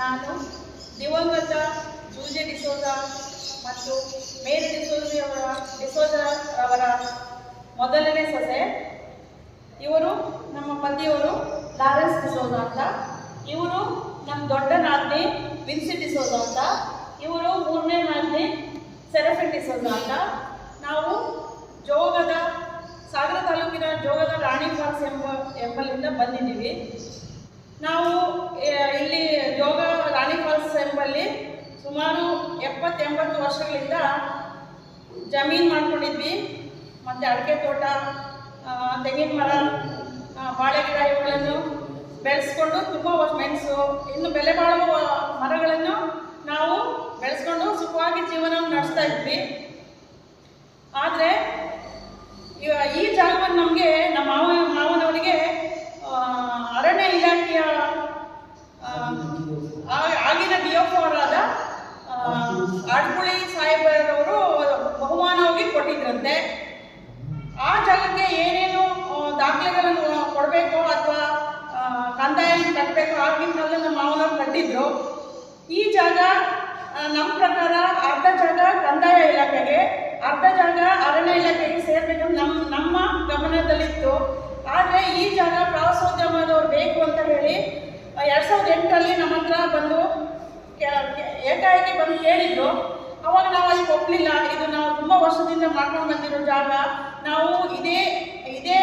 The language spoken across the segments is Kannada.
ನಾನು ದಿವಂಗತ ಜೂಜೆ ಡಿಸೋಜ ಮತ್ತು ಮೇರಿ ಡಿಸೋಜ ಅವರ ಮೊದಲನೇ ಸೊಸೆ. ಇವರು ನಮ್ಮ ಪತಿಯವರು ಲಾರೆನ್ಸ್ ಡಿಸೋಜ ಅಂತ. ಇವರು ನಮ್ಮ ದೊಡ್ಡ ನಾದಿನಿ ವಿನ್ಸಿ ಡಿಸೋಜ ಅಂತ. ಇವರು ಮೂರನೇ ನಾದಿನಿ ಸೆರಫಿನ್ ಡಿಸೋಜ ಅಂತ. ನಾವು ಜೋಗದ ಸಾಗರ ತಾಲೂಕಿನ ಜೋಗದ ರಾಣಿ ಫಾಲ್ಸ್ ಎಂಬ ಎಂಬಲ್ಲಿಂದ ಬಂದಿದ್ದೀವಿ. ನಾವು ಇಲ್ಲಿ ಜೋಗ ರಾಣಿ ಫಾಲ್ಸ್ ಎಂಬಲ್ಲಿ ಸುಮಾರು ಎಪ್ಪತ್ತೆಂಬತ್ತು ವರ್ಷಗಳಿಂದ ಜಮೀನು ಮಾಡ್ಕೊಂಡಿದ್ವಿ. ಮತ್ತು ಅಡಿಕೆ ತೋಟ ತೆಂಗಿನ ಮರ ಬಾಳೆ ಗಿಡ ಇವುಗಳನ್ನು ಬೆಳೆಸ್ಕೊಂಡು ತುಂಬ ಮೆಣಸು, ಇನ್ನು ಬೆಲೆ ಬಾಳುವ ಮರಗಳನ್ನು ನಾವು ಬೆಳೆಸ್ಕೊಂಡು ಸುಖವಾಗಿ ಜೀವನವನ್ನು ನಡೆಸ್ತಾ ಇದ್ವಿ. ಆದರೆ, ಈ ಜಾಗವನ್ನು ನಮಗೆ ನಮ್ಮ ಮಾವ ಮಾವನವರಿಗೆ ಆ, ಅರಣ್ಯ ಇಲಾಖೆಯ ಆ, ಆ- ಆಗಿನ ಡಿ ಎಫ್ ಅವರಾದ ಆಡ್ಕುಳಿ ಸಾಹೇಬರವರು ಬಹುಮಾನವಾಗಿ ಕೊಟ್ಟಿದ್ರಂತೆ ಆ ಜಾಗಕ್ಕೆ ಏನೇನು ಆ, ದಾಖಲೆಗಳನ್ನು ಕೊಡಬೇಕು ಅಥವಾ ಕಂದಾಯ ಕಟ್ಟಬೇಕು, ಆಗಿನ ಕಾಲದಲ್ಲಿ ನಮ್ಮ ಮಾವನವ್ರು ಕಟ್ಟಿದ್ರು. ಈ ಜಾಗ ನಮ್ಮ ಪ್ರಕಾರ ಅರ್ಧ ಜಾಗ ಕಂದಾಯ ಇಲಾಖೆಗೆ, ಅರ್ಧ ಜಾಗ ಅರಣ್ಯ ಇಲಾಖೆಗೆ ಸೇರಬೇಕು ನಮ್ಮ ನಮ್ಮ ಗಮನದಲ್ಲಿತ್ತು. ಆದರೆ ಈ ಜಾಗ ಪ್ರವಾಸೋದ್ಯಮದವ್ರು ಬೇಕು ಅಂತ ಹೇಳಿ ಎರಡು ಸಾವಿರದ ಎಂಟರಲ್ಲಿ ನಮ್ಮ ಹತ್ರ ಬಂದು ಏಕಾಏಕಿ ಬಂದು ಕೇಳಿದ್ರು ಅವಾಗ ನಾವು ಅದಕ್ಕೆ ಒಪ್ಪಲಿಲ್ಲ ಇದು ನಾವು ತುಂಬ ವರ್ಷದಿಂದ ಮಾಡ್ಕೊಂಡು ಬಂದಿರೋ ಜಾಗ. ನಾವು ಇದೇ ಇದೇ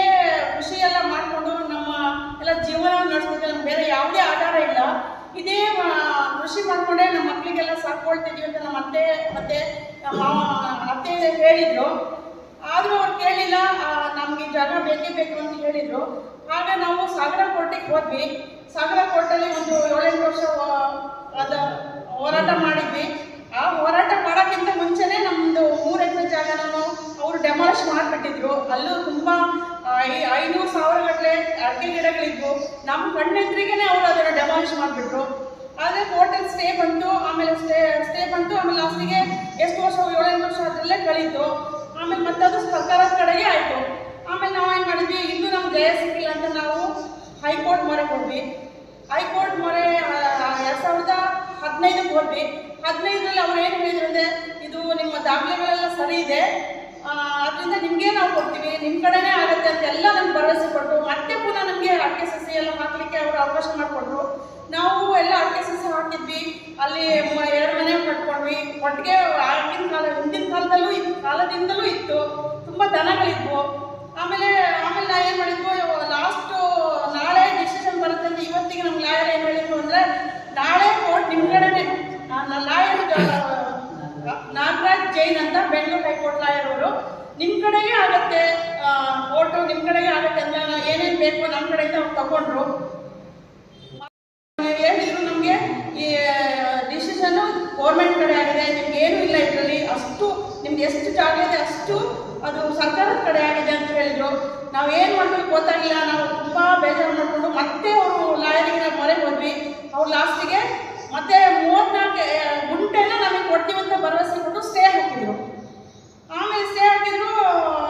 ಕೃಷಿ ಎಲ್ಲ ಮಾಡಿಕೊಂಡು ನಮ್ಮ ಎಲ್ಲ ಜೀವನ ನಡೆಸ್ತಿದ್ದೆ ನಮ್ಗೆ ಬೇರೆ ಯಾವುದೇ ಆಧಾರ ಇಲ್ಲ. ಇದೇ ಕೃಷಿ ಮಾಡಿಕೊಂಡೇ ನಮ್ಮ ಮಕ್ಕಳಿಗೆಲ್ಲ ಸಾಕೊಳ್ತಿದ್ವಿ ಅಂತ ನಮ್ಮ ಅತ್ತೆ, ಮತ್ತೆ ನಮ್ಮ ಅತ್ತೆ ಹೇಳಿದ್ರು. ಆದರೂ ಅವ್ರು ಕೇಳಿಲ್ಲ ನಮಗೆ ಜಾಗ ಬೇಕೇ ಬೇಕು ಅಂತ ಹೇಳಿದರು. ಆಗ ನಾವು ಸಾಗರ ಕೋಟೆಗೆ ಹೋದ್ವಿ. ಸಾಗರ ಕೋಟೆಯಲ್ಲಿ ಒಂದು ಏಳೆಂಟು ವರ್ಷ ಅದ ಹೋರಾಟ ಮಾಡಿದ್ವಿ. ಆ ಹೋರಾಟ ಮಾಡೋಕ್ಕಿಂತ ಮುಂಚೆನೇ ನಮ್ಮದು ಮೂರು ಎಕರೆ ಜಾಗನೂ ಅವರು ಡೆಮಾಲಿಷ್ ಮಾಡಿಬಿಟ್ಟಿದ್ರು. ಅಲ್ಲೂ ತುಂಬ ಐನೂರು ಸಾವಿರ ಗಟ್ಟಲೆ ಅಡಿಕೆ ಗಿಡಗಳಿದ್ವು. ನಮ್ಮ ಕಣ್ಣೆದ್ರಿಗೇನೆ ಅವರು ಅದನ್ನು ಡೆಮಾಲಿಷ್ ಮಾಡಿಬಿಟ್ರು. ಆದರೆ ಹೋಟೆಲ್ ಸ್ಟೇ ಬಂತು, ಆಮೇಲೆ ಸ್ಟೇ ಸ್ಟೇ ಬಂತು, ಆಮೇಲೆ ಲಾಸ್ಟಿಗೆ ಎಷ್ಟು ವರ್ಷ ಏಳೆಂಟು ವರ್ಷ ಅದರಲ್ಲೇ ಕಳೀತು. ಆಮೇಲೆ ಮತ್ತದು ಅದು ಸರ್ಕಾರದ ಕಡೆಗೆ ಆಯಿತು. ಆಮೇಲೆ ನಾವು ಏನು ಮಾಡಿದ್ವಿ, ಇನ್ನೂ ನಮ್ಗೆ ಜಯ ಸಿಕ್ಕಿಲ್ಲ ಅಂತ ನಾವು ಹೈಕೋರ್ಟ್ ಮೊರೆ ಹೋದ್ವಿ. ಹೈಕೋರ್ಟ್ ಮೊರೆ ಎರಡು ಸಾವಿರದ ಹದಿನೈದಕ್ಕೆ ಹೋದ್ವಿ. ಹದಿನೈದರಲ್ಲಿ ಅವ್ರು ಏನು ಹೇಳಿದ್ರು ಅಂದರೆ, ಇದು ನಿಮ್ಮ ದಾಖಲೆಗಳೆಲ್ಲ ಸರಿ ಇದೆ. ಅದರಿಂದ ನಿಮಗೆ ನಾವು ಕೊಡ್ತೀವಿ? ನಿಮ್ಮ ಕಡೆನೇ ಆಗುತ್ತೆ ಅಂತ ಎಲ್ಲ ನಮ್ಗೆ ಭರವಸೆ ಕೊಟ್ಟು ಮತ್ತೆ ಪುನಃ ನಮಗೆ ಅಡಿಕೆ ಸಸಿ ಎಲ್ಲ ಹಾಕಲಿಕ್ಕೆ ಅವರು ಅವಕಾಶ ಮಾಡಿಕೊಟ್ರು. ನಾವು ಎಲ್ಲ ಅಡಿಕೆ ಸಸಿ ಹಾಕಿದ್ವಿ. ಅಲ್ಲಿ ಎರಡು ಮನೆ ಕಟ್ಕೊಂಡ್ವಿ. ಒಟ್ಟಿಗೆ ಆಗಿನ ಕಾಲ, ಹಿಂದಿನ ಕಾಲದಲ್ಲೂ ಇತ್ತು, ಕಾಲದಿಂದಲೂ ಇತ್ತು. ತುಂಬ ದನಗಳಿದ್ವು. ಆಮೇಲೆ ಆಮೇಲೆ ನಾ ಏನು ಮಾಡಿದ್ವು? ಲಾಸ್ಟು ನಾಳೆ ಡಿಸಿಷನ್ ಬರುತ್ತೆ ಅಂತ ಇವತ್ತಿಗೆ ನಮ್ಗೆ ಲಾಯರ್ ಏನು ಹೇಳಿದ್ವು ಅಂದರೆ ನಾಳೆ ಕೋರ್ಟ್ ನಿಮ್ಮ ಕಡೆನೇ. ಲಾಯರ್ ಜೈನ್ ಅಂತ ಬೆಂಗಳೂರು ಹೈಕೋರ್ಟ್ ಲಾಯರ್ ಅವರು. ನಿಮ್ಮ ಕಡೆಗೆ ಆಗುತ್ತೆ ಓಟು ನಿಮ್ಮ ಕಡೆಗೆ ಆಗುತ್ತೆ ಅಂತ ಏನೇನು ಬೇಕು ನಮ್ಮ ಕಡೆಯಿಂದ ಅವ್ರು ತಗೊಂಡ್ರು. ಹೇಳಿದ್ರು ನಮಗೆ ಈ ಡಿಸಿಷನ್ ಗೋರ್ಮೆಂಟ್ ಕಡೆ ಆಗಿದೆ, ನಿಮ್ಗೆ ಏನೂ ಇಲ್ಲ ಇದರಲ್ಲಿ. ಅಷ್ಟು, ನಿಮ್ಗೆ ಎಷ್ಟು ಜಾಗ ಇದೆ ಅಷ್ಟು ಅದು ಸರ್ಕಾರದ ಕಡೆ ಆಗಿದೆ ಅಂತ ಹೇಳಿದ್ರು. ನಾವು ಏನು ಮಾಡಬೇಕು ಗೊತ್ತಾಗಿಲ್ಲ. ನಾವು ತುಂಬ ಬೇಜಾರು ಮಾಡಿಕೊಂಡು ಮತ್ತೆ ಅವರು ಲಾಯರಿಗೆ ಮೊರೆ ಹೋದ್ವಿ ಅವ್ರು ಲಾಸ್ಟಿಗೆ ಮತ್ತೆ ಮೂವತ್ನಾಲ್ಕು ಗುಂಟೆನ ನಮಗೆ ಕೊಡ್ತೀವಿ ಅಂತ ಭರವಸೆ ಕೊಟ್ಟು ಸ್ಟೇ ಹಾಕಿದ್ರು ಆಮೇಲೆ ಸ್ಟೇ ಹಾಕಿದ್ರು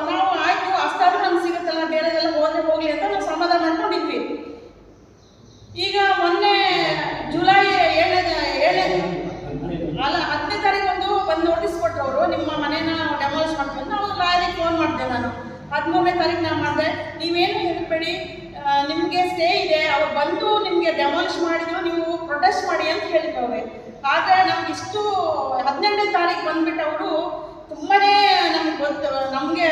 ನಾವು ಆಯಿತು ಅಷ್ಟಾದ್ರೂ ನಮ್ಗೆ ಸಿಗುತ್ತಲ್ಲ ಬೇರೆದೆಲ್ಲ ಹೋದ್ರೆ ಹೋಗಲಿ ಅಂತ ನಾವು ಸಮಾಧಾನ ಮಾಡ್ಕೊಂಡಿದ್ವಿ ಈಗ ಮೊನ್ನೆ ಜುಲೈ ಏಳನೇ ಏಳನೇ ಅಲ್ಲ ಹತ್ತನೇ ತಾರೀಕು ಒಂದು ಬಂದು ನೋಟಿಸ್ ಕೊಟ್ಟರು ಅವರು ನಿಮ್ಮ ಮನೇನ ಡೆಮಾಲಿಷ್ ಮಾಡ್ತೀವಿ ಅಂತ ಅವ್ರು ಲಾಯರಿಗೆ ಫೋನ್ ಮಾಡಿದೆ ನಾನು ಹದಿಮೂರನೇ ತಾರೀಕು ನಾನು ಮಾಡಿದೆ. ನೀವೇನು ಹೇಳಬೇಡಿ. ನಿಮಗೆ ಸ್ಟೇ ಇದೆ. ಅವ್ರು ಬಂದು ನಿಮಗೆ ಡೆಮಾಲಿಷ್ ಮಾಡಿದ್ರು ನೀವು ಪ್ರೊಟೆಸ್ಟ್ ಮಾಡಿ ಅಂತ ಹೇಳಿದ್ರು ಅವ್ರೆ ಆದರೆ ನಮ್ಗೆ ಇಷ್ಟು ಹದಿನೆಂಟನೇ ತಾರೀಕು ಬಂದ್ಬಿಟ್ಟು ಅವರು ತುಂಬಾ ನಮ್ಗೆ ಗೊತ್ತು, ನಮಗೆ,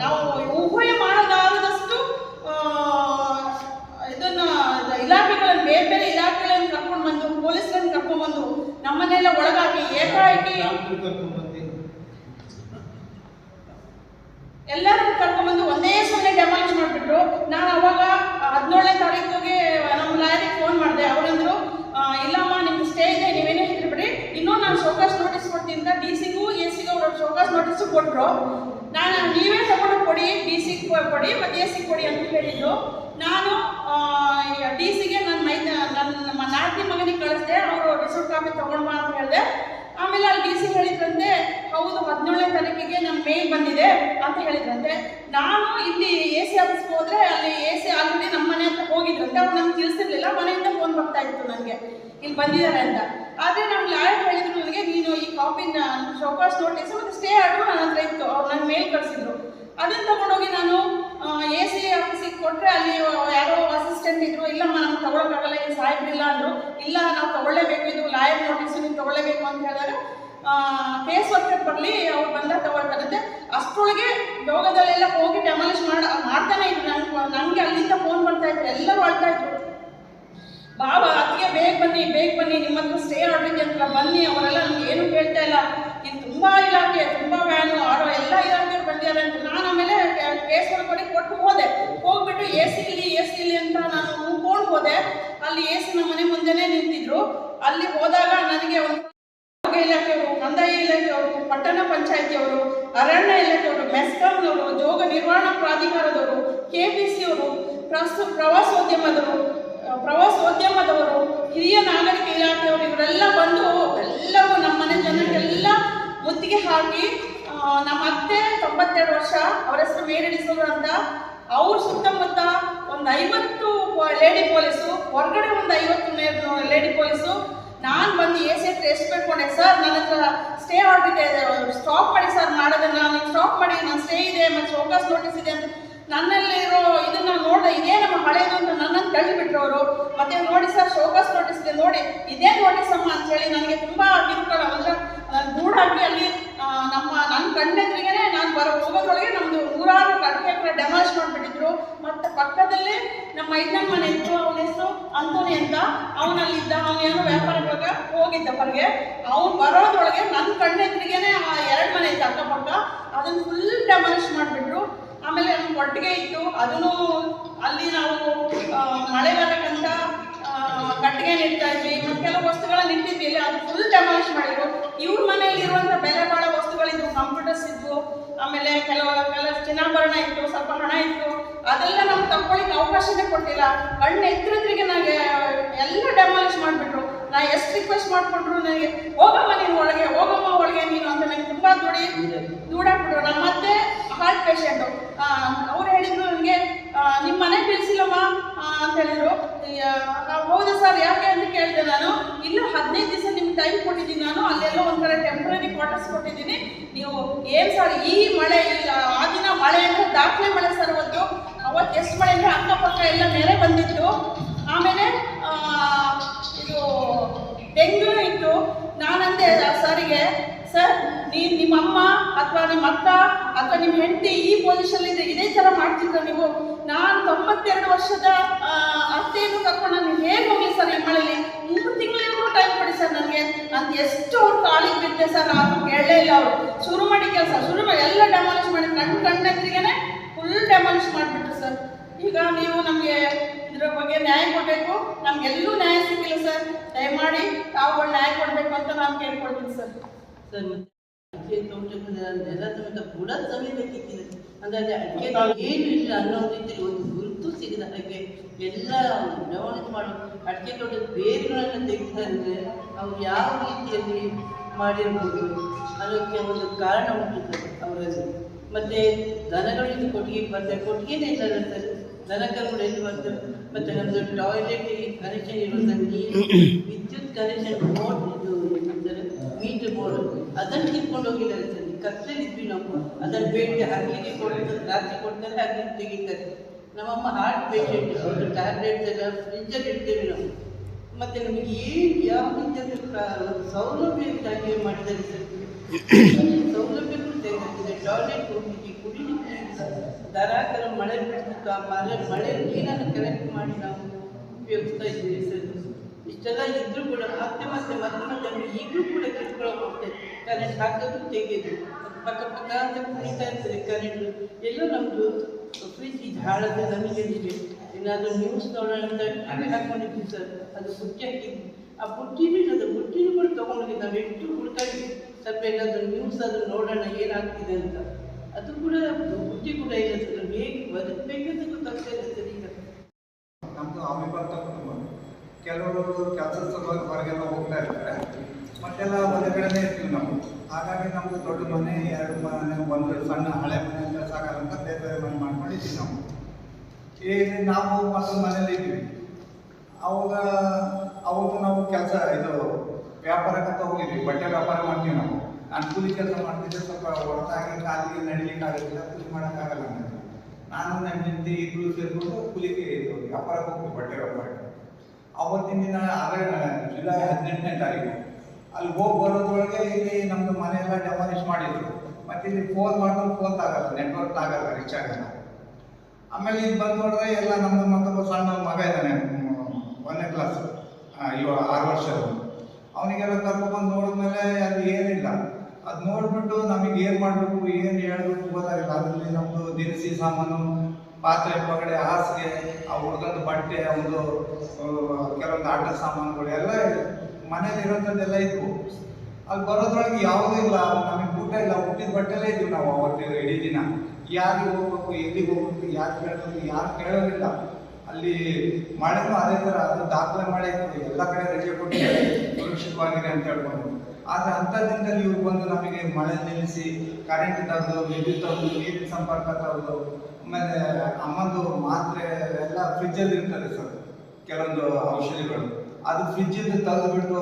ನಾವು ಊಹೆ ಮಾಡೋದಾಗದಷ್ಟು ಇದನ್ನು ಇದನ್ನ ಇಲಾಖೆಗಳನ್ನು, ಬೇರೆ ಬೇರೆ ಇಲಾಖೆಗಳನ್ನು ಕರ್ಕೊಂಡು ಬಂದು ಪೊಲೀಸರನ್ನು ಕರ್ಕೊಂಡು ಬಂದು ನಮ್ಮನ್ನೆಲ್ಲ ಒಳಗಾಗಿ ಏಕಾಏಕಿ ಎಲ್ಲರನ್ನು ಕರ್ಕೊಂಡ್ಬಂದು ಒಂದೇ ಸಮಯ ಡೆಮಾಲಿಷ್ ಮಾಡಿಬಿಟ್ರು. ನಾನು ಅವಾಗ ಹದಿನೇಳನೇ ತಾರೀಕಿಗೆ ನಮ್ಮ ಲಾಯರಿಗೆ ಫೋನ್ ಮಾಡಿದೆ. ಅವರಂದ್ರು ಇಲ್ಲಮ್ಮ ನಿಮ್ಗೆ ಸ್ಟೇ ಇದೆ, ನೀವೇನೇ ಹೇಳಿಬಿಡಿ ಇನ್ನೂ ನಾನು ಶೋಕಾಸ್ ನೋಟಿಸ್ ಕೊಡ್ತೀನಿ ಅಂತ ಡಿ ಸಿಗೂ ಎ ಸಿಗೂ ಅವರು ಶೋಕಾಸ್ ನೋಟಿಸು ಕೊಟ್ಟರು ನಾನು ನೀವೇ ತಗೊಂಡು ಕೊಡಿ ಡಿ ಸಿ ಕೊಡಿ, ಮತ್ತು ಎ ಸಿ ಕೊಡಿ ಅಂತ ಹೇಳಿದ್ರು. ನಾನು ಡಿ ಸಿಗೆ ನನ್ನ ಮೈ ನನ್ನ ನಾಲ್ಕನೇ ಮಗನಿಗೆ ಕಳಿಸಿದೆ. ಅವರು ರಿಸಲ್ಟ್ ಕಾಪಿ ತಗೊಂಡು ಬಾ ಅಂತ ಹೇಳಿದೆ. ಆಮೇಲೆ ಅಲ್ಲಿ ಡಿ ಸಿ ಹೇಳಿದ್ರಂತೆ, ಹೌದು, ಹದಿನೇಳನೇ ತಾರೀಕಿಗೆ ನಮ್ಮ ಮೇಲ್ ಬಂದಿದೆ ಅಂತ ಹೇಳಿದ್ರಂತೆ. ನಾನು ಇಲ್ಲಿ ಎ ಸಿ ಆಫೀಸ್ಗೆ ಹೋದ್ರೆ ಅಲ್ಲಿ ಎ ಸಿ ಆಲ್ರೆಡಿ ನಮ್ಮ ಮನೆ ಹತ್ರ ಹೋಗಿದ್ರಂತೆ, ಅವ್ರು ನಮ್ಗೆ ತಿಳಿಸಿರ್ಲಿಲ್ಲ, ಮನೆಯಿಂದ ಫೋನ್ ಬರ್ತಾ ಇತ್ತು ನನಗೆ. ಇಲ್ಲಿ ಬಂದಿದ್ದಾರೆ ಅಂತ. ಆದ್ರೆ ನಮ್ಮ ಲಾಯರ್ ಹೇಳಿದ್ರು ನನಗೆ, ನೀನು ಈ ಕಾಪಿನ ಶೋಕಾಸ್ ನೋಟಿಸ್ ಮತ್ತೆ ಸ್ಟೇ ಆಡು ನನ್ನ ಹತ್ರ ಇತ್ತು. ಅವ್ರು ನನ್ನ ಮೇಲ್ ಕಳಿಸಿದ್ರು. ಅದನ್ನ ತಗೊಂಡೋಗಿ ನಾನು ಎ ಸಿ ಆಫೀಸಿಗೆ ಕೊಟ್ಟರೆ ಅಲ್ಲಿ ಯಾರೋ ಅಸಿಸ್ಟೆಂಟ್ ಇದ್ರು ಇಲ್ಲಮ್ಮ ನಾನು ತಗೊಳಕ್ಕಾಗಲ್ಲ ಏನು ಸಾಹೇಬ್ರಿಲ್ಲ ಅಂದರು, ಇಲ್ಲ, ನಾವು ತಗೊಳ್ಳೇಬೇಕು, ಇದು ಲಾಯರ್ ನೋಟಿಸು ನೀವು ತಗೊಳ್ಳೇಬೇಕು ಅಂತ ಹೇಳಿದಾಗ ಕೇಸ್ ವರ್ಕರ್ ಬರಲಿ, ಅವ್ರು ಬಂದಾಗ ತಗೊಳ್ತಾರಂತೆ ಅಷ್ಟರೊಳಗೆ ಯೋಗದಲ್ಲೆಲ್ಲ ಹೋಗಿ ಡೆಮಾಲಿಷ್ ಮಾಡ, ಮಾಡ್ತಾನೆ ಇದ್ರು. ನನ್ಗೆ ನನಗೆ ಅಲ್ಲಿಂದ ಫೋನ್ ಬರ್ತಾ ಇದ್ರು ಎಲ್ಲರೂ ಅಳ್ತಾ ಇದ್ರು. ಬಾಬಾ ಅದಕ್ಕೆ ಬೇಗ ಬನ್ನಿ ಬೇಗ ಬನ್ನಿ ನಿಮ್ಮ ಹತ್ರ ಸ್ಟೇ ಆರ್ಡರ್ ಅಂತ ಬನ್ನಿ, ಅವರೆಲ್ಲ ನಮ್ಗೆ ಏನು ಕೇಳ್ತಾ ಇಲ್ಲ. ತುಂಬಾ ಇಲಾಖೆ, ತುಂಬ ವ್ಯಾನು, ಆರೋ ಎಲ್ಲ ಇಲಾಖೆಯವ್ರು ಬಂದಿದ್ದಾರೆ ಅಂತ ನಾನು ಆಮೇಲೆ ಕೇಸ್ ಕೊಡಿ ಕೊಟ್ಟು ಹೋದೆ. ಹೋಗ್ಬಿಟ್ಟು ಎ ಸಿ ಇಲ್ಲಿ ಎ ಸಿ ಇಲ್ಲಿ ಅಂತ ನಾನು ಮೂಕೊಂಡು ಹೋದೆ. ಅಲ್ಲಿ ಎ ಸಿ ನಮ್ಮ ಮನೆ ಮುಂದೆನೇ ನಿಂತಿದ್ರು. ಅಲ್ಲಿ ಹೋದಾಗ ನನಗೆ ಒಂದು ಇಲಾಖೆಯವರು, ಕಂದಾಯ ಇಲಾಖೆಯವರು, ಪಟ್ಟಣ ಪಂಚಾಯತಿಯವರು, ಅರಣ್ಯ ಇಲಾಖೆಯವರು, ಮೆಸ್ಕಾಂನವರು, ಜೋಗ ನಿರ್ವಹಣಾ ಪ್ರಾಧಿಕಾರದವರು ಕೆ ಪಿ ಸಿ ಅವರು ಪ್ರವಾಸೋದ್ಯಮದವರು ಪ್ರವಾಸೋದ್ಯಮದವರು ಹಿರಿಯ ನಾಗರಿಕ ಇಲಾಖೆಯವರು, ಇವರೆಲ್ಲ ಬಂದು ಎಲ್ಲವೂ ನಮ್ಮ ಮನೆ ಜನರಿಗೆಲ್ಲ ಮುತ್ತಿಗೆ ಹಾಕಿ ನಮ್ಮ ಅತ್ತೆ ತೊಂಬತ್ತೆರಡು ವರ್ಷ, ಅವರ ಹೆಸರು ಮೇರಿ ಡಿಸೋರ್ ಅಂತ. ಅವ್ರ ಸುತ್ತಮುತ್ತ ಒಂದು ಐವತ್ತು ಲೇಡಿ ಪೊಲೀಸು, ಹೊರಗಡೆ ಒಂದು ಐವತ್ತು ಲೇಡಿ ಪೊಲೀಸು. ನಾನು ಬಂದು ಎ ಸಿ ಹತ್ರ ಎಷ್ಟು ಬೇಡ್ಕೊಂಡೆ ಸರ್, ನನ್ನ ಹತ್ರ ಸ್ಟೇ ಆರ್ಡರ್ ಸ್ಟಾಪ್ ಮಾಡಿ ಸರ್, ಮಾಡೋದನ್ನ, ನೀವು ಸ್ಟಾಪ್ ಮಾಡಿ ನನ್ನ ಸ್ಟೇ ಇದೆ, ಮತ್ತು ಚೌಕಾಸ್ ನೋಟಿಸ್ ಇದೆ ಅಂತ. ನನ್ನಲ್ಲಿರೋ ಇದನ್ನ ನೋಡಿದೆ ಇದೇ ನಮ್ಮ ಹಳೆಯದು ಅಂತ ನನ್ನನ್ನು ತಳ್ಳಿಬಿಟ್ರು ಅವರು. ಮತ್ತೆ ನೋಡಿ ಸರ್ ಶೋಕಾಸ್ ನೋಟಿಸ್ ಇದೆ ನೋಡಿ, ಇದೇ ನೋಟಿಸ್ ಅಮ್ಮ, ಅಂತ ಹೇಳಿ ನನಗೆ ತುಂಬಾ ಅಲ್ಲಿ ನಮ್ಮ ನನ್ನ ಕಣ್ಣೆದ್ರಿಗೆನೆ ನಾನು ಬರೋ ಹೋಗೋದ್ರೊಳಗೆ ನಮ್ದು ನೂರಾರು ಎಕರೆ ಡೆಮಾಲಿಷ್ ಮಾಡಿಬಿಟ್ಟಿದ್ರು. ಮತ್ತೆ ಪಕ್ಕದಲ್ಲೇ ನಮ್ಮ ಐದನೇ ಮನೆ ಇತ್ತು ಅವನ ಹೆಸರು ಅಂತೋನಿ ಅಂತ ಅವನಲ್ಲಿದ್ದ ಅವನೇನೋ ವ್ಯಾಪಾರ ಹೋಗಿದ್ದ ಹೊರಗೆ ಅವ್ನು ಬರೋದ್ರೊಳಗೆ ನನ್ನ ಕಣ್ಣೆದ್ರಿಗೆನೆ ಆ ಎರಡು ಮನೆ ಇತ್ತು ಅಕ್ಕಪಕ್ಕ ಅದನ್ನ ಫುಲ್ ಡೆಮಾಲಿಷ್ ಮಾಡಿಬಿಟ್ರು. ಆಮೇಲೆ ನಮ್ಮ ಒಟ್ಟಿಗೆ ಇತ್ತು. ಅದನ್ನು ಅಲ್ಲಿ ನಾವು ಮಳೆ ಮಳೆಗಾಲಕ್ಕಂತ ಆ, ಕಟ್ಟಿಗೆ ನಿಡ್ತಾ ಇದ್ವಿ ಮತ್ತೆ ಕೆಲವು ವಸ್ತುಗಳನ್ನ ಇಟ್ಟಿದ್ವಿ ಇಲ್ಲಿ ಅದು ಫುಲ್ ಡೆಮಾಲಿಷ್ ಮಾಡಿದ್ರು. ಇವ್ರ ಮನೆಯಲ್ಲಿ ಇರುವಂತ ಬೆಲೆ ಬಾಳ ವಸ್ತುಗಳಿದ್ವು ಕಂಪ್ಯೂಟರ್ಸ್ ಇದ್ವು ಆಮೇಲೆ ಕೆಲವು ಕೆಲವು ಚಿನ್ನಾಭರಣ ಇತ್ತು ಸ್ವಲ್ಪ ಹಣ ಇತ್ತು. ಅದೆಲ್ಲ ನಮ್ಗೆ ತಗೊಳ್ಳಿಕ್ಕೆ ಅವಕಾಶನೇ ಕೊಟ್ಟಿಲ್ಲ. ಕಣ್ಣು ಎತ್ತರದ್ರಿಗೆ ನನಗೆ ಎಲ್ಲ ಡೆಮಾಲಿಷ್ ಮಾಡಿಬಿಟ್ರು. ನಾ ಎಷ್ಟು ರಿಕ್ವೆಸ್ಟ್ ಮಾಡ್ಕೊಂಡ್ರು ನನಗೆ ಹೋಗಮ್ಮ ನೀನು ಒಳಗೆ ಹೋಗಮ್ಮ ಒಳಗೆ ನೀನು ಅಂತ ನನಗೆ ತುಂಬಾ ದುಡಿ ದೂಡಾಕ್ಬಿಟ್ರು. ನಮ್ಮ ಮತ್ತೆ ಹಾರ್ಟ್ ಪೇಷಂಟು ಅವ್ರು ಹೇಳಿದ್ರು ನನಗೆ ನಿಮ್ಮ ಮನೆ ಬಿಡಿಸಿಲ್ಲಮ್ಮ ಅಂತ ಹೇಳಿದ್ರು. ಹೌದಾ ಸರ್ ಯಾಕೆ ಅಂತ ಕೇಳಿದೆ ನಾನು. ಇಲ್ಲ ಹದಿನೈದು ದಿವಸ ನಿಮ್ಗೆ ಟೈಮ್ ಕೊಟ್ಟಿದ್ದೀನಿ ನಾನು. ಅಲ್ಲೆಲ್ಲ ಒಂದ್ ಕಡೆ ಟೆಂಪ್ರರಿ ಕ್ವಾರ್ಟರ್ಸ್ ಕೊಟ್ಟಿದ್ದೀನಿ. ನೀವು ಏನ್ ಸರ್ ಈ ಮಳೆ ಆ ದಿನ ಮಳೆ ಅಂದ್ರೆ ದಾಖಲೆ ಮಳೆ ಸರ್ ಅವತ್ತು ಅವತ್ತು ಎಷ್ಟು ಮಳೆ ಅಂದ್ರೆ ಅಕ್ಕಪಕ್ಕ ಎಲ್ಲ ನೆರೆ ಬಂದಿತ್ತು ಆಮೇಲೆ ಆ, ಇದು ಡೆಂಗ್ಯೂ ಇತ್ತು ನಾನಂದೆ ಸರಿಗೆ ಸರ್ ನೀನು ನಿಮ್ಮ ಅಮ್ಮ ಅಥವಾ ನಿಮ್ಮ ಅಕ್ಕ ಅಥವಾ ನಿಮ್ಮ ಹೆಂಡತಿ ಈ ಪೊಸಿಷನ್ ಇದೆ, ಇದೇ ಥರ ಮಾಡ್ತಿದ್ರ ನೀವು. ನಾನು ತೊಂಬತ್ತೆರಡು ವರ್ಷದ ಅತ್ತೆಯನ್ನು ಕರ್ಕೊಂಡು ನಾನು ಹೇಗೆ ಹೋಗ್ಲಿ ಸರ್ ಈ ಮಳೆಯಲ್ಲಿ ಮೂರು ತಿಂಗಳಿಗೂ ಟೈಮ್ ಕೊಡಿ ಸರ್ ನನಗೆ. ಅಂತ ಎಷ್ಟು ಅವ್ರು ಕಾಲಿಗೆ ಬಿದ್ದೆ ಸರ್ ನಾನು ಕೇಳಲೇ ಇಲ್ಲ ಅವರು. ಶುರು ಮಾಡಿ ಕೆಲಸ, ಶುರು ಮಾಡಿ ಎಲ್ಲ ಡೆಮಾಲಿಷ್ ಮಾಡಿ ಕಣ್ಣು ಕಣ್ಣೆದ್ರಿಗೆನೆ ಫುಲ್ ಡೆಮಾಲಿಷ್ ಮಾಡಿಬಿಟ್ರು ಸರ್. ಈಗ ನೀವು ನಮಗೆ ಇದ್ರ ಬಗ್ಗೆ ನ್ಯಾಯ ಕೊಡಬೇಕು. ನಮ್ಗೆಲ್ಲೂ ನ್ಯಾಯ ಸಿಕ್ಕಿಲ್ಲ ಸರ್. ದಯಮಾಡಿ ತಾವುಗಳು ನ್ಯಾಯ ಕೊಡಬೇಕು ಅಂತ ನಾನು ಕೇಳ್ಕೊಳ್ತೀನಿ ಸರ್. ಸರ್ ಅಡಿಕೆ ತೋಟದ ನೆಲ ಸಮೇತ ಕೂಡ ಕಿತ್ತಿದೆ ಅಂದ್ರೆ ಅದೇ ಅಡಿಕೆ ಏನು ಇಲ್ಲ ಅನ್ನೋ ರೀತಿಯಲ್ಲಿ ಒಂದು ಗುರುತು ಸಿಗದ ಹಾಗೆ ಎಲ್ಲ ಡೆವಲಪ್ ಮಾಡೋ. ಅಡಿಕೆ ತೋಟದ ಬೇರುಗಳನ್ನು ತೆಗಿತಾ ಇದ್ರೆ ಅವ್ರು ಯಾವ ರೀತಿಯಲ್ಲಿ ಮಾಡಿರ್ಬೋದು ಅದಕ್ಕೆ ಒಂದು ಕಾರಣ ಉಂಟು ಅವರಲ್ಲಿ. ಮತ್ತೆ ದನಗಳಿಂದ ಕೊಟ್ಟಿಗೆ ಬರ್ತಾರೆ ಕೊಟ್ಟಿಗೆನೇ ಇಲ್ಲ ಸರ್. ದನ ಕರುಗಳು ಎಲ್ಲಿ ಬರ್ತಾರೆ ಮತ್ತೆ ನಮ್ದು ಟಾಯ್ಲೆಟ್ ಕನೆಕ್ಷನ್ ನೀರು ವಿದ್ಯುತ್ ಕನೆಕ್ಷನ್ ಬೋರ್ಡ್ ಅದನ್ನು ಕಿತ್ಕೊಂಡು ಹೋಗಿದ್ದಾರೆ ಸರ್ ಕತ್ತಲ್ಲಿ ಇದ್ವಿ ನಾವು. ಅದನ್ನು ಬೇಡಿಕೆ ಹಾಕ್ಲಿಕ್ಕೆ ಕೊಡ್ತಾರೆ, ರಾತ್ರಿ ಕೊಡ್ತಾರೆ ಹಾಗೆ ತೆಗಿತಾರೆ. ನಮ್ಮಮ್ಮ ಹಾರ್ಟ್ ಪೇಷಂಟ್ ಅವರು ಟ್ಯಾಬ್ಲೆಟ್ಸ್ ಎಲ್ಲ ಫ್ರಿಜ್ಜಲ್ಲಿ ಇಡ್ತೇವೆ ನಾವು. ಮತ್ತೆ ನಮಗೆ ಏನು, ಯಾವ ರೀತಿಯ ಸೌಲಭ್ಯ ಇದ್ದಾಗೆ ಮಾಡಿದ್ದಾರೆ ಸರ್? ಸೌಲಭ್ಯಗಳು ಕೊಡ್ತಾ ಟಾಯ್ಲೆಟ್ ಹೋಗ್ಲಿಕ್ಕೆ, ಕುಡಿಲಿಕ್ಕೆ ಧಾರಾಕಾರ ಮಳೆ ಬೀಳ್ತಿತ್ತು. ಆ ಮಳೆ ಮಳೆ ನೀರನ್ನು ಕಲೆಕ್ಟ್ ಮಾಡಿ ನಾವು ಉಪಯೋಗಿಸ್ತಾ ಇದ್ದೀವಿ ಸರ್. ಇಷ್ಟೆಲ್ಲ ಇದ್ರೂ ಕೂಡ ಮತ್ತೆ ಮತ್ತೆ ಮತ್ತೆ ಮತ್ತೆ ಈಗಲೂ ಕೂಡ ಕಿತ್ಕೊಳ್ಳೋಕೆ ಹೋಗ್ತದೆ ಕರೆಂಟ್ ಹಾಕೋದು ತೆಗೆಯೋದು ಪಕ್ಕ ಪಕ್ಕ ಅಂತ ಕುಣಿತಾ ಇರ್ತದೆ ಕರೆಂಟು. ಎಲ್ಲೋ ನಮ್ಮದು ಫ್ರಿಜ್ ಇದು ಹಾಳಾದ್ರೆ ನಮಗೆ ಇದೆ ಏನಾದರೂ ನ್ಯೂಸ್ ನೋಡೋಣ ಅಂತ ಟಿವಿ ಹಾಕೊಂಡಿದ್ವಿ ಸರ್ ಅದು ಬುಟ್ಟಿ ಹಾಕಿದ್ವಿ. ಆ ಬುಟ್ಟಿನೂ ಅದು ಬುಟ್ಟಿನೂ ಕೂಡ ತೊಗೊಂಡೋಗಿ ನಾವು ಎಷ್ಟು ಹುಡುಕಾಡಿ ಸ್ವಲ್ಪ ಏನಾದರೂ ನ್ಯೂಸ್ ಅದು ನೋಡೋಣ ಏನಾಗ್ತಿದೆ ಅಂತ. ಅದು ಕೂಡ ಬುಟ್ಟಿ ಕೂಡ ಇಲ್ಲ ಸರ್ ಹೇಗೆ ಬದುಕಬೇಕಂತ ಗೊತ್ತಾಗ್ತಾ ಇಲ್ಲ ಸರ್ ಈಗ. ನಮ್ಮದು ಅವಿಭಕ್ತ ಕುಟುಂಬ. ಕೆಲವರು ಕೆಲಸದ ಸಲುವಾಗಿ ಹೊರಗೆಲ್ಲ ಹೋಗ್ತಾ ಇರ್ತಾರೆ. ಮತ್ತೆಲ್ಲ ಕಡೆನೇ ಇರ್ತೀವಿ ನಾವು. ಹಾಗಾಗಿ ನಮ್ದು ದೊಡ್ಡ ಮನೆ, ಎರಡು ಮನೆ, ಒಂದು ಸಣ್ಣ ಹಳೆ ಮನೆ ಅಂತ ಸಾಕಲ್ಲ ಅಂತ ಬೇರೆ ಬೇರೆ ಮನೆ ಮಾಡ್ಕೊಂಡಿದ್ದೀವಿ ನಾವು. ಈಗ ನಾವು ಮತ್ತೊಂದು ಮನೇಲಿ ಇದ್ವಿ ಅವಾಗ ಅವಾಗ ನಾವು ಕೆಲಸ ಇದು ವ್ಯಾಪಾರಕ್ಕಂತ ಹೋಗಿದ್ವಿ. ಬಟ್ಟೆ ವ್ಯಾಪಾರ ಮಾಡ್ತೀವಿ ನಾವು. ನಾನು ಕೂಲಿ ಕೆಲಸ ಮಾಡ್ತಿದ್ದೆ ಸ್ವಲ್ಪ ಹೊರತಾಗಿ ಕಾಲಿಗೆ ನಡಿಲಿಕ್ಕೆ ಆಗೋದಿಲ್ಲ ಕೂಲಿ ಮಾಡೋಕ್ಕಾಗಲ್ಲ ನಾನು ನನ್ನ ಹೆಂಡತಿ ಇಬ್ಬರು ಸೇರಿಕೊಂಡು ಕೂಲಿಗೆ ವ್ಯಾಪಾರಕ್ಕೆ ಹೋಗ್ತೀವಿ, ಬಟ್ಟೆ ವ್ಯಾಪಾರಕ್ಕೆ. ಅವತ್ತಿನ ದಿನ ಅದೇ ಜುಲೈ ಹದಿನೆಂಟನೇ ತಾರೀಕು. ಅಲ್ಲಿ ಹೋಗಿ ಬರೋದ್ರೊಳಗೆ ಇಲ್ಲಿ ನಮ್ದು ಮನೆ ಎಲ್ಲ ಡೆಮಾಲಿಷ್ ಮಾಡಿದ್ರು. ಮತ್ತೆ ಇಲ್ಲಿ ಫೋನ್ ಮಾಡಿದ್ರು ಫೋನ್ ತಾಗಲ್ಲ ನೆಟ್ವರ್ಕ್ ತಾಗಲ್ಲ ರೀಚ್ ಆಗಲ್ಲ ಆಮೇಲೆ ಇಲ್ಲಿ ಬಂದು ನೋಡಿದ್ರೆ ಎಲ್ಲ ನಮ್ದು ಮತ್ತೊಬ್ಬ ಸಣ್ಣ ಮಗ ಇದ್ದಾನೆ ಒಂದನೇ ಕ್ಲಾಸ್ ಇವಾಗ ಆರು ವರ್ಷದ ಅವನಿಗೆಲ್ಲ ಕರ್ಕೊಂಡ್ಬಂದು ನೋಡಿದ್ಮೇಲೆ ಅದು ಏನಿಲ್ಲ. ಅದು ನೋಡ್ಬಿಟ್ಟು ನಮಗೆ ಏನು ಮಾಡಬೇಕು, ಏನು ಹೇಳ್ಬೇಕು ಗೊತ್ತಾಗಿಲ್ಲ. ಅದರಲ್ಲಿ ನಮ್ಮದು ದಿನಸಿ ಸಾಮಾನು ಪಾತ್ರೆ ಪಗಡೆ ಹಾಸಿಗೆ, ಆ ಹುಡುಗಂದು ಬಟ್ಟೆ, ಒಂದು ಕೆಲವೊಂದು ಆಟ ಸಾಮಾನುಗಳು ಎಲ್ಲ ಮನೇಲಿ ಇರೋಂಥದ್ದೆಲ್ಲ ಇದ್ವು. ಅಲ್ಲಿ ಬರೋದ್ರೊಳಗೆ ಯಾವುದೂ ಇಲ್ಲ. ನಮಗೆ ಊಟ ಇಲ್ಲ. ಹುಟ್ಟಿದ ಬಟ್ಟೆಲ್ಲೇ ಇದ್ವಿ ನಾವು ಅವತ್ತು ಇಡೀ ದಿನ. ಯಾರಿಗೆ ಹೋಗ್ಬೇಕು, ಎಲ್ಲಿಗೆ ಹೋಗ್ಬೇಕು, ಯಾರು ಕೇಳಬೇಕು, ಯಾರು ಕೇಳೋದಿಲ್ಲ. ಅಲ್ಲಿ ಮಳೆನೂ ಅದೇ ಥರ. ಅದು ದಾಖಲೆ ಮಳೆ ಎಲ್ಲ ಕಡೆ ರಜೆ ಕೊಟ್ಟು ಸುರಕ್ಷಿತವಾಗಿದೆ ಅಂತ ಹೇಳ್ಕೊಂಡು ಆದ್ರೆ ಅಂಥ ದಿನದಲ್ಲಿ ಇವ್ರು ಬಂದು ನಮಗೆ ಮಳೆ ನಿಲ್ಲಿಸಿ ಕರೆಂಟ್ ತರದು, ವಿದ್ಯುತ್ ತರದು, ನೀರಿನ ಸಂಪರ್ಕ ತರದು, ಆಮೇಲೆ ಅಮ್ಮಂದು ಮಾತ್ರೆ ಎಲ್ಲ ಫ್ರಿಜ್ಜಲ್ಲಿ ಇರ್ತದೆ ಸರ್ ಕೆಲವೊಂದು ಔಷಧಿಗಳು. ಅದು ಫ್ರಿಜ್ಜಿಂದ ತೆಗೆದುಬಿಟ್ಟು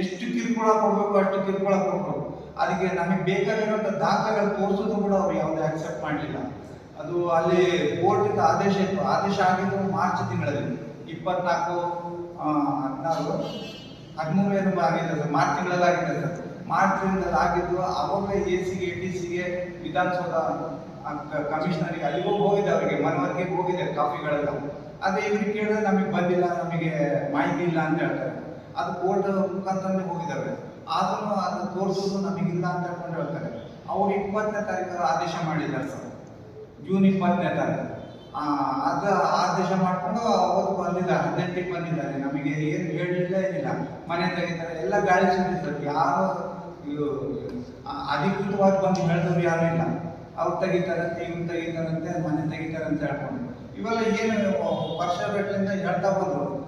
ಎಷ್ಟು ಕಿರುಕುಳ ಕೊಡ್ಬೇಕು ಅಷ್ಟು ಕಿರುಕುಳ ಕೊಡ್ಬೇಕು ಅದಕ್ಕೆ ನಮಗೆ ಬೇಕಾಗಿರುವಂಥ ದಾಖಲೆಗಳು ತೋರಿಸೋದು ಕೂಡ ಅವ್ರು ಯಾವುದೇ ಅಕ್ಸೆಪ್ಟ್ ಮಾಡಲಿಲ್ಲ. ಅದು ಅಲ್ಲಿ ಕೋರ್ಟಿಂದ ಆದೇಶ ಇತ್ತು. ಆದೇಶ ಆಗಿದ್ದು ಮಾರ್ಚ್ ತಿಂಗಳಲ್ಲಿ. ಇಪ್ಪತ್ನಾಲ್ಕು ಹದಿನಾರು. ಹದಿಮೂರು ಏನು ಆಗಿದೆ ಮಾರ್ಚ್ ತಿಂಗಳಲ್ಲಿ ಮಾರ್ಚ್ ತಿಂಗಳಲ್ಲಿ ಆಗಿದ್ದು ಅವಾಗ ಎ ಸಿಗೆ ಎ ಟಿ ಸಿಗೆ ವಿಧಾನಸೌಧ ಕಮಿಷನರಿಗೆ ಅಲ್ಲಿಗೂ ಹೋಗಿದೆ ಅವರಿಗೆ, ಮನವರಿಗೆ ಹೋಗಿದೆ ಕಾಫಿಗಳೆಲ್ಲ. ಅದೇ ಇವ್ರಿಗೆ ಕೇಳಿದ್ರೆ ನಮಗೆ ಬಂದಿಲ್ಲ, ನಮಗೆ ಮಾಹಿತಿ ಇಲ್ಲ ಅಂತ ಹೇಳ್ತಾರೆ. ಅದು ಕೋರ್ಟ್ ಮುಖಾಂತರನೇ ಹೋಗಿದ್ದಾರೆ. ಆದ್ರೂ ಅದು ತೋರಿಸೋದು ನಮಗಿಲ್ಲ ಅಂತ ಹೇಳ್ಕೊಂಡು ಹೇಳ್ತಾರೆ. ಅವ್ರು ಇಪ್ಪತ್ತನೇ ತಾರೀಕು ಆದೇಶ ಮಾಡಿದ್ದಾರೆ ಸರ್. ಜೂನ್ ಇಪ್ಪತ್ತನೇ ತಾರೀಕು. ಅದು ಆದೇಶ ಮಾಡಿಕೊಂಡು ಅವತ್ತು ಬಂದಿಲ್ಲ ಹದಿನೆಂಟಿಗೆ ಬಂದಿದ್ದಾರೆ. ನಮಗೆ ಏನು ಹೇಳಲಿಲ್ಲ ಏನಿಲ್ಲ. ಮನೆ ತೆಗಿತಾರೆ ಎಲ್ಲ ಗಾಳಿ ಸುತ್ತಿದ್ದಾರೆ ಯಾರು ಇದು ಅಧಿಕೃತವಾಗಿ ಬಂದು ಹೇಳಿದ್ರು ಯಾರು ಇಲ್ಲ. ಅವ್ರು ತೆಗಿತಾರಂತೆ, ಇವ್ರು ತೆಗಿತಾರಂತೆ, ಮನೆ ತೆಗಿತಾರಂತೆ ಹೇಳ್ಕೊಂಡು. ಇವೆಲ್ಲ ಏನು ವರ್ಷಗಟ್ಟಲಿಂದ ಹೇಳ್ತಾ ಬಂದ್ರು.